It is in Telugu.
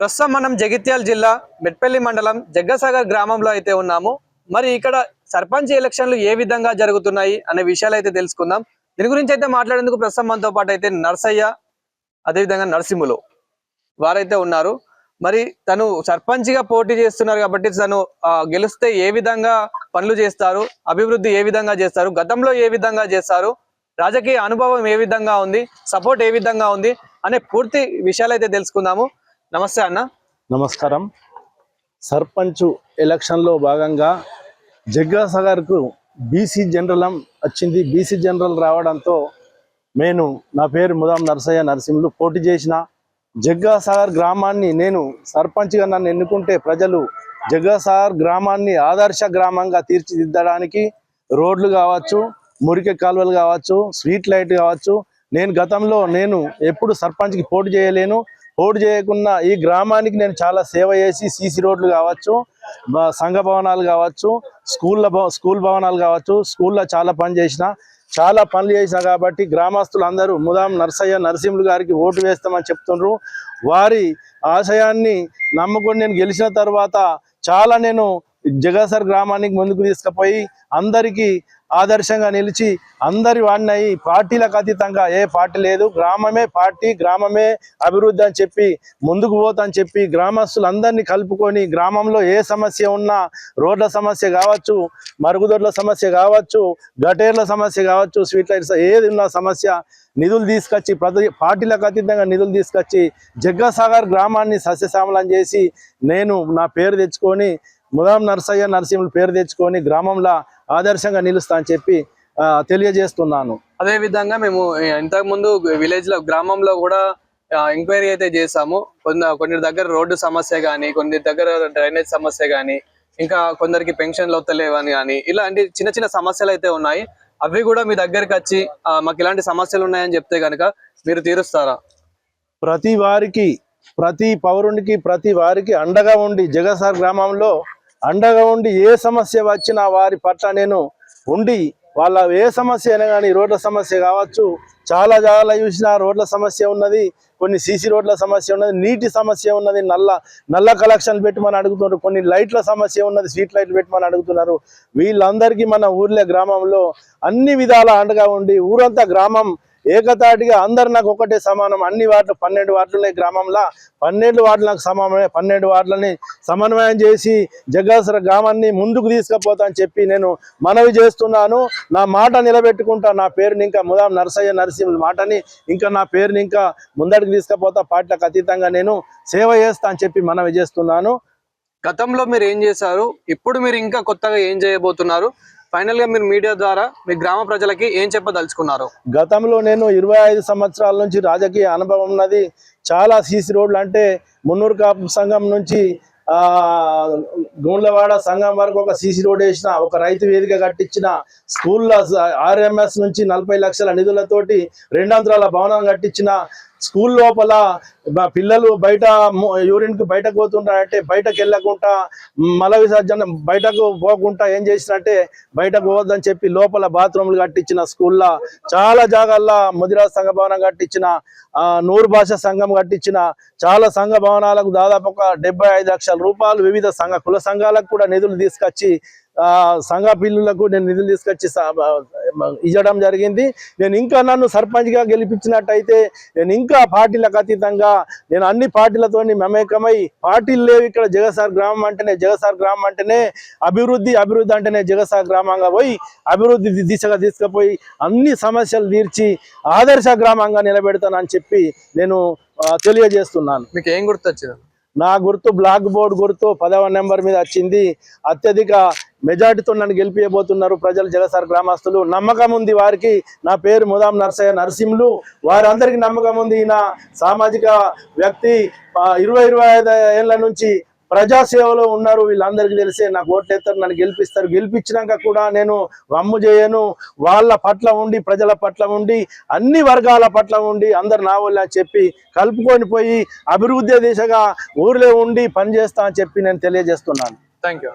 ప్రస్తుతం మనం జగిత్యాల జిల్లా మెట్పల్లి మండలం జగ్గసాగర్ గ్రామంలో అయితే ఉన్నాము. మరి ఇక్కడ సర్పంచ్ ఎలక్షన్లు ఏ విధంగా జరుగుతున్నాయి అనే విషయాలు అయితే తెలుసుకుందాం. దీని గురించి అయితే మాట్లాడేందుకు ప్రస్తుతం మనతో పాటు అయితే నర్సయ్య అదేవిధంగా నరసింహులు వారైతే ఉన్నారు. మరి తను సర్పంచ్గా పోటీ చేస్తున్నారు కాబట్టి తను గెలిస్తే ఏ విధంగా పనులు చేస్తారు అభివృద్ధి ఏ విధంగా చేస్తారు గతంలో ఏ విధంగా చేస్తారు రాజకీయ అనుభవం ఏ విధంగా ఉంది సపోర్ట్ ఏ విధంగా ఉంది అనే పూర్తి విషయాలు అయితే తెలుసుకుందాము. నమస్తే అన్న. నమస్కారం. సర్పంచ్ ఎలక్షన్లో భాగంగా జగ్గాసాగర్కు బీసీ జనరల్ వచ్చింది. బీసీ జనరల్ రావడంతో నేను నా పేరు ముదాం నరసయ్య నరసింహులు పోటీ చేసిన జగ్గాసాగర్ గ్రామాన్ని నేను సర్పంచ్గా నన్ను ఎన్నుకుంటే ప్రజలు జగ్గాసాగర్ గ్రామాన్ని ఆదర్శ గ్రామంగా తీర్చిదిద్దడానికి రోడ్లు కావచ్చు మురికి కాలువలు కావచ్చు స్ట్రీట్ లైట్ కావచ్చు. నేను గతంలో నేను ఎప్పుడు సర్పంచ్కి పోటీ చేయలేను. ఓటు చేయకుండా ఈ గ్రామానికి నేను చాలా సేవ చేసి సీసీ రోడ్లు కావచ్చు సంఘ భవనాలు కావచ్చు స్కూళ్ళ భవ- స్కూల్ భవనాలు కావచ్చు స్కూల్లో చాలా పని చేసిన చాలా పనులు చేసిన కాబట్టి గ్రామస్తులు అందరూ ముదాం నరసయ్య నరసింహులు గారికి ఓటు వేస్తామని చెప్తుండ్రు. వారి ఆశయాన్ని నమ్ముకొని నేను గెలిచిన తర్వాత చాలా నేను జగసర్ గ్రామానికి ముందుకు తీసుకుపోయి అందరికీ ఆదర్శంగా నిలిచి అందరి వాడిని పార్టీలకు అతీతంగా. ఏ పార్టీ లేదు. గ్రామమే పార్టీ గ్రామమే అభివృద్ధి అని చెప్పి ముందుకు పోతని చెప్పి గ్రామస్తులందరినీ కలుపుకొని గ్రామంలో ఏ సమస్య ఉన్నా రోడ్ల సమస్య కావచ్చు మరుగుదొడ్ల సమస్య కావచ్చు గటేర్ల సమస్య కావచ్చు స్వీట్ లైట్స్ ఏది ఉన్న సమస్య నిధులు తీసుకొచ్చి ప్రతి పార్టీలకు అతీతంగా నిధులు తీసుకొచ్చి జగ్గాసాగర్ గ్రామాన్ని సస్యశ్యామలం చేసి నేను నా పేరు తెచ్చుకొని ముదాం నరసయ్య నరసింహులు పేరు తెచ్చుకొని గ్రామంలో ఆదర్శంగా నిలుస్తా అని చెప్పి తెలియజేస్తున్నాను. అదే విధంగా మేము ఇంతకు ముందు విలేజ్లో గ్రామంలో కూడా ఎంక్వైరీ అయితే చేసాము కొన్ని కొన్ని దగ్గర రోడ్డు సమస్య కానీ కొన్ని దగ్గర డ్రైనేజ్ సమస్య కానీ ఇంకా కొందరికి పెన్షన్లు వస్తలేవని కానీ ఇలాంటి చిన్న చిన్న సమస్యలు అయితే ఉన్నాయి. అవి కూడా మీ దగ్గరికి వచ్చి మాకు ఇలాంటి సమస్యలు ఉన్నాయని చెప్తే కనుక మీరు తీరుస్తారా? ప్రతి వారికి ప్రతి పౌరునికి ప్రతి వారికి అండగా ఉండి జగసార్ గ్రామంలో అండగా ఉండి ఏ సమస్య వచ్చినా వారి పట్ల నేను ఉండి వాళ్ళ ఏ సమస్య అయినా కానీ రోడ్ల సమస్య కావచ్చు. చాలా చాలా చూసిన రోడ్ల సమస్య ఉన్నది. కొన్ని సీసీ రోడ్ల సమస్య ఉన్నది. నీటి సమస్య ఉన్నది. నల్ల నల్ల కలెక్షన్ పెట్టమని అడుగుతున్నారు. కొన్ని లైట్ల సమస్య ఉన్నది. స్ట్రీట్ లైట్లు పెట్టమని అడుగుతున్నారు. వీళ్ళందరికీ మన ఊర్లే గ్రామంలో అన్ని విధాల అండగా ఉండి ఊరంతా గ్రామం ఏకతాటిగా అందరు నాకు ఒకటే సమానం. అన్ని వార్డులు పన్నెండు వార్డులు ఉన్నాయి గ్రామంలో. పన్నెండు వార్డులు నాకు సమానమే. పన్నెండు వార్డులని సమన్వయం చేసి జగ్గాసుర గ్రామాన్ని ముందుకు తీసుకుపోతా అని చెప్పి నేను మనవి చేస్తున్నాను. నా మాట నిలబెట్టుకుంటా. నా పేరుని ఇంకా ముదాం నరసయ్య నరసింహుల మాటని ఇంకా నా పేరుని ఇంకా ముందడికి తీసుకుపోతా. పార్టీలకు అతీతంగా నేను సేవ చేస్తా అని చెప్పి మనవి చేస్తున్నాను. గతంలో మీరు ఏం చేశారు? ఇప్పుడు మీరు ఇంకా కొత్తగా ఏం చేయబోతున్నారు? ఫైనల్గా మీరు మీడియా ద్వారా మీ గ్రామ ప్రజలకి ఏం చెప్పదలుచుకున్నారు? గతంలో నేను ఇరవై ఐదు సంవత్సరాల నుంచి రాజకీయ అనుభవం ఉన్నది. చాలా సీసీ రోడ్లు అంటే మున్నూరు కాపు సంఘం నుంచి ఆ సంఘం వరకు ఒక సీసీ రోడ్ వేసిన ఒక రైతు వేదిక కట్టించిన స్కూల్లో ఆర్ఎంఎస్ నుంచి నలభై లక్షల నిధులతోటి రెండంతరాల భవనం కట్టించిన స్కూల్ లోపల పిల్లలు బయట యూరిన్కి బయటకు పోతుంటారంటే బయటకు వెళ్ళకుండా మల విసర్జన బయటకు పోకుండా ఏం చేసినట్టే బయటకు పోవద్దని చెప్పి లోపల బాత్రూమ్లు కట్టించిన స్కూల్లో చాలా జాగాల్లో ముదిరాజ్ సంఘ భవనం కట్టించిన ఆ, నూరు భాష సంఘం కట్టించిన చాలా సంఘ భవనాలకు దాదాపు ఒక డెబ్బై ఐదు లక్షల రూపాయలు వివిధ సంఘ కుల సంఘాలకు కూడా నిధులు తీసుకొచ్చి ఆ సంఘ పిల్లులకు నేను నిధులు తీసుకొచ్చి ఇవ్వడం జరిగింది. నేను ఇంకా నన్ను సర్పంచ్గా గెలిపించినట్టయితే నేను ఇంకా పార్టీలకు అతీతంగా నేను అన్ని పార్టీలతో మమేకమై పార్టీలు లేవు ఇక్కడ జగసార్ గ్రామం అంటేనే జగసార్ గ్రామం అంటేనే అభివృద్ధి అభివృద్ధి అంటేనే జగసార్ గ్రామంగా పోయి అభివృద్ధి దిశగా తీసుకుపోయి అన్ని సమస్యలు తీర్చి ఆదర్శ గ్రామంగా నిలబెడతానని చెప్పి నేను తెలియజేస్తున్నాను. మీకు ఏం గుర్తొచ్చింది? నా గుర్తు బ్లాక్ బోర్డ్ గుర్తు పదవ నెంబర్ మీద వచ్చింది. అత్యధిక మెజార్టీతో నన్ను గెలిపియబోతున్నారు ప్రజలు జగసార్ గ్రామస్తులు. నమ్మకం ఉంది వారికి. నా పేరు ముదాం నర్సయ్య నరసింహులు. వారందరికీ నమ్మకం ఉంది ఈయన సామాజిక వ్యక్తి. ఇరవై ఇరవై ఐదు ఏళ్ళ నుంచి ప్రజాసేవలో ఉన్నారు. వీళ్ళందరికీ తెలిసే నాకు ఓట్లు ఎత్తారు నన్ను గెలిపిస్తారు. గెలిపించినాక కూడా నేను వమ్ము చేయను. వాళ్ళ పట్ల ఉండి ప్రజల పట్ల ఉండి అన్ని వర్గాల పట్ల ఉండి అందరు నా వల్ల చెప్పి కలుపుకొని పోయి అభివృద్ధి దిశగా ఊర్లో ఉండి పనిచేస్తా అని చెప్పి నేను తెలియజేస్తున్నాను. Thank you